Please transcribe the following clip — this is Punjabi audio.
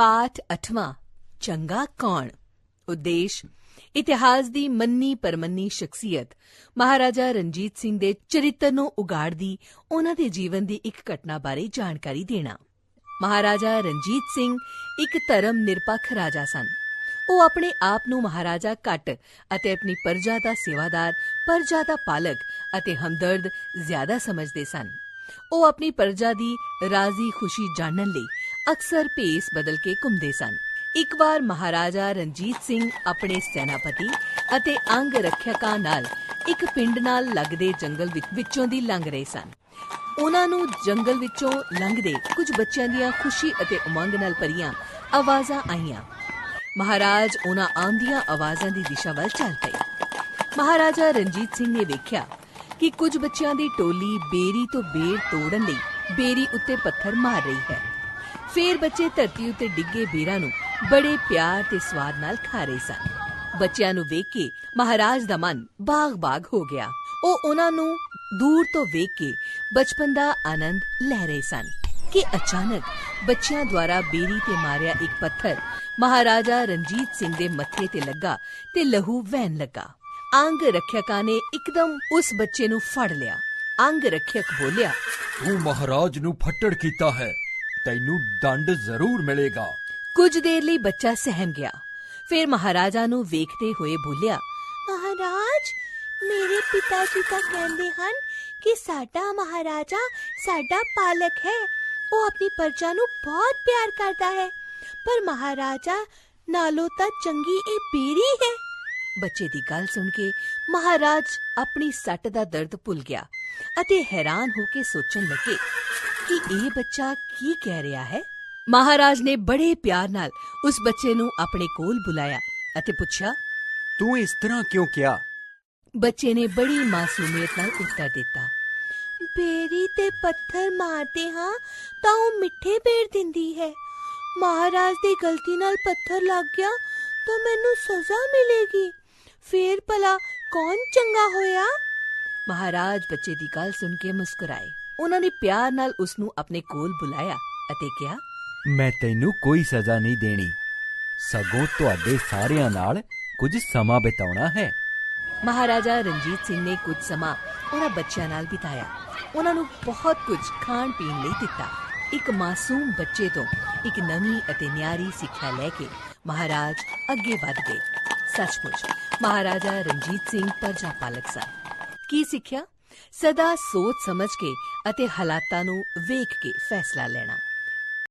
ਪਾਠ 8ਵਾਂ ਚੰਗਾ ਕੌਣ? ਉਦੇਸ਼, ਇਤਿਹਾਸ ਦੀ ਮੰਨੀ ਪਰਮੰਨੀ ਸ਼ਖਸੀਅਤ। ਮਹਾਰਾਜਾ ਰਣਜੀਤ ਸਿੰਘ ਦੇ ਚਰਿੱਤਰ ਨੂੰ ਉਗਾੜਦੀ, ਉਹਨਾਂ ਦੇ ਜੀਵਨ ਦੀ ਇੱਕ ਘਟਨਾ ਬਾਰੇ ਜਾਣਕਾਰੀ ਦੇਣਾ। ਮਹਾਰਾਜਾ ਰਣਜੀਤ ਸਿੰਘ ਇੱਕ ਧਰਮ ਨਿਰਪੱਖ ਰਾਜਾ ਸਨ। ਉਹ ਆਪਣੇ ਆਪ ਨੂੰ ਮਹਾਰਾਜਾ ਘੱਟ ਅਤੇ ਆਪਣੀ ਪਰਜਾ ਦਾ ਸੇਵਾਦਾਰ, ਪਰਜਾ ਦਾ ਪਾਲਕ ਅਤੇ ਹਮਦਰਦ ਜ਼ਿਆਦਾ ਸਮਝਦੇ ਸਨ। ਉਹ ਆਪਣੀ ਪਰਜਾ ਦੀ ਰਾਜ਼ੀ ਖੁਸ਼ੀ ਜਾਣਨ ਲਈ ਅਕਸਰ ਭੇਸ ਬਦਲ ਕੇ ਘੁੰਮਦੇ ਸਨ। ਇੱਕ ਵਾਰ ਮਹਾਰਾਜਾ ਰਣਜੀਤ ਸਿੰਘ ਆਪਣੇ ਸੈਨਾਪਤੀ ਅਤੇ ਅੰਗ ਰੱਖਿਅਕਾਂ ਨਾਲ ਇੱਕ ਪਿੰਡ ਨਾਲ ਲੱਗਦੇ ਜੰਗਲ ਵਿੱਚ ਵਿੱਚੋਂ ਦੀ ਲੰਘ ਰਹੇ ਸਨ। ਉਹਨਾਂ ਨੂੰ ਜੰਗਲ ਵਿੱਚੋਂ ਲੰਘਦੇ ਕੁਝ ਬੱਚਿਆਂ ਦੀਆਂ ਖੁਸ਼ੀ ਅਤੇ ਉਮੰਗ ਨਾਲ ਭਰੀਆਂ ਆਵਾਜ਼ਾਂ ਆਈਆਂ। ਮਹਾਰਾਜ ਉਹਨਾਂ ਆਂਦੀਆਂ ਆਵਾਜ਼ਾਂ ਦੀ ਦਿਸ਼ਾ ਵੱਲ ਚੱਲ ਪਏ। ਮਹਾਰਾਜਾ ਰਣਜੀਤ ਸਿੰਘ ਨੇ ਵੇਖਿਆ ਕਿ ਕੁਝ ਬੱਚਿਆਂ ਦੀ ਟੋਲੀ ਬੇਰੀ ਤੋਂ ਬੇਰ ਤੋੜਨ ਲਈ ਬੇਰੀ ਉੱਤੇ ਪੱਥਰ ਮਾਰ ਰਹੀ ਹੈ। ਫੇਰ ਬੱਚੇ ਧਰਤੀ ਉੱਤੇ ਡਿੱਗੇ ਬੇਰਾਂ ਨੂੰ ਬੜੇ ਪਿਆਰ ਤੇ ਸਵਾਦ ਨਾਲ ਖਾ ਰਹੇ ਸਨ। ਬੱਚਿਆਂ ਨੂੰ ਵੇਖ ਕੇ ਮਹਾਰਾਜ ਦਾ ਮਨ ਬਾਗ-ਬਾਗ ਹੋ ਗਿਆ। ਉਹ ਉਹਨਾਂ ਨੂੰ ਦੂਰ ਤੋਂ ਵੇਖ ਕੇ ਬਚਪਨ ਦਾ ਆਨੰਦ ਲੈ ਰਹੇ ਸਨ ਕਿ ਅਚਾਨਕ ਬੱਚਿਆਂ ਦੁਆਰਾ ਬੇਰੀ ਤੇ ਮਾਰਿਆ ਇੱਕ ਪੱਥਰ ਮਹਾਰਾਜਾ ਰਣਜੀਤ ਸਿੰਘ ਦੇ ਮੱਥੇ ਤੇ ਲੱਗਾ ਤੇ ਲਹੂ ਵਹਿਣ ਲੱਗਾ। ਅੰਗ ਰੱਖਿਅਕਾਂ ਨੇ ਇੱਕਦਮ ਉਸ ਬੱਚੇ ਨੂੰ ਫੜ ਲਿਆ। ਅੰਗ ਰੱਖਿਅਕ ਬੋਲਿਆ, ਤੂੰ ਮਹਾਰਾਜ ਨੂੰ ਫੱਟੜ ਕੀਤਾ ਹੈ। ਤੈਨੂੰ ਦੰਡ ਜ਼ਰੂਰ ਮਿਲੇਗਾ। ਕੁਝ ਦੇਰ ਲਈ ਬੱਚਾ ਸਹਿਮ ਗਿਆ। ਫਿਰ ਮਹਾਰਾਜਾ ਨੂੰ ਵੇਖਦੇ ਹੋਏ ਬੋਲਿਆ, ਮਹਾਰਾਜ, ਮੇਰੇ ਪਿਤਾ ਜੀ ਤਾਂ ਕਹਿੰਦੇ ਹਨ ਕਿ ਸਾਡਾ ਮਹਾਰਾਜਾ ਸਾਡਾ ਪਾਲਕ ਹੈ। ਉਹ ਆਪਣੀ ਪਰਜਾ ਨੂੰ ਬਹੁਤ ਪਿਆਰ ਕਰਦਾ ਹੈ। ਪਰ ਮਹਾਰਾਜਾ ਨਾਲੋਂ ਤਾਂ ਚੰਗੀ ਇਹ ਬੇਰੀ ਹੈ। ਬੱਚੇ ਦੀ ਗੱਲ ਸੁਣ ਕੇ ਮਹਾਰਾਜ ਆਪਣੀ ਸੱਟ ਦਾ ਦਰਦ ਭੁੱਲ ਗਿਆ ਅਤੇ ਹੈਰਾਨ ਹੋ ਕੇ ਸੋਚਣ ਲੱਗੇ ਕਿ ਇਹ ਬੱਚਾ ਕੀ ਕਹਿ ਰਿਹਾ ਹੈ? ਮਹਾਰਾਜ ਨੇ ਬੜੇ ਪਿਆਰ ਨਾਲ ਉਸ ਬੱਚੇ ਨੂੰ ਆਪਣੇ ਕੋਲ ਬੁਲਾਇਆ ਅਤੇ ਪੁੱਛਿਆ ਤੂੰ ਇਸ ਤਰ੍ਹਾਂ ਕਿਉਂ ਕਿਹਾ? ਬੱਚੇ ਨੇ ਬੜੀ ਮਾਸੂਮੀਅਤ ਨਾਲ ਉੱਤਰ ਦਿੱਤਾ ਬੇਰੀ ਤੇ ਪੱਥਰ ਮਾਰਦੇ ਹਾਂ ਤਾਂ ਉਹ ਮਿੱਠੇ ਬੇਰ ਦਿੰਦੀ ਹੈ। ਮਹਾਰਾਜ ਦੀ ਗਲਤੀ ਨਾਲ ਪੱਥਰ ਲੱਗ ਗਿਆ ਤਾਂ ਮੈਨੂੰ ਸਜ਼ਾ ਮਿਲੇਗੀ। ਫੇਰ ਭਲਾ ਕੌਣ ਚੰਗਾ ਹੋਇਆ? ਮਹਾਰਾਜ ਬੱਚੇ ਦੀ ਗੱਲ ਸੁਣ ਕੇ ਮੁਸਕਰਾਏ। ਉਹਨਾਂ ਨੇ ਪਿਆਰ ਨਾਲ ਉਸ ਨੂੰ ਆਪਣੇ ਕੋਲ ਬੁਲਾਇਆ ਅਤੇ ਕਿਹਾ ਮੈਂ ਤੈਨੂੰ ਕੋਈ ਸਜ਼ਾ ਨਹੀਂ ਦੇਣੀ। ਸਗੋਂ ਤੁਹਾਡੇ ਸਾਰਿਆਂ ਨਾਲ ਕੁਝ ਸਮਾਂ ਬਿਤਾਉਣਾ ਹੈ। ਮਹਾਰਾਜਾ ਰਣਜੀਤ ਸਿੰਘ ਨੇ ਕੁਝ ਸਮਾਂ ਉਹਨਾਂ ਬੱਚਿਆਂ ਨਾਲ ਬਿਤਾਇਆ। ਉਹਨਾਂ ਨੂੰ ਬਹੁਤ ਕੁਝ ਖਾਣ ਪੀਣ ਲਈ ਦਿੱਤਾ। ਇੱਕ ਮਾਸੂਮ ਬੱਚੇ ਤੋਂ ਇੱਕ ਨਵੀਂ ਅਤੇ ਨਿਆਰੀ ਸਿੱਖਿਆ ਲੈ ਕੇ ਮਹਾਰਾਜ ਅੱਗੇ ਵਧ ਗਏ। ਸੱਚਮੁੱਚ ਮਹਾਰਾਜਾ ਰਣਜੀਤ ਸਿੰਘ ਪਰਜਾ ਪਾਲਕ ਸਨ। ਕੀ ਸਿੱਖਿਆ? ਸਦਾ ਸੋਚ ਸਮਝ ਕੇ ਅਤੇ ਹਾਲਾਤਾਂ ਨੂੰ ਵੇਖ ਕੇ ਫੈਸਲਾ ਲੈਣਾ।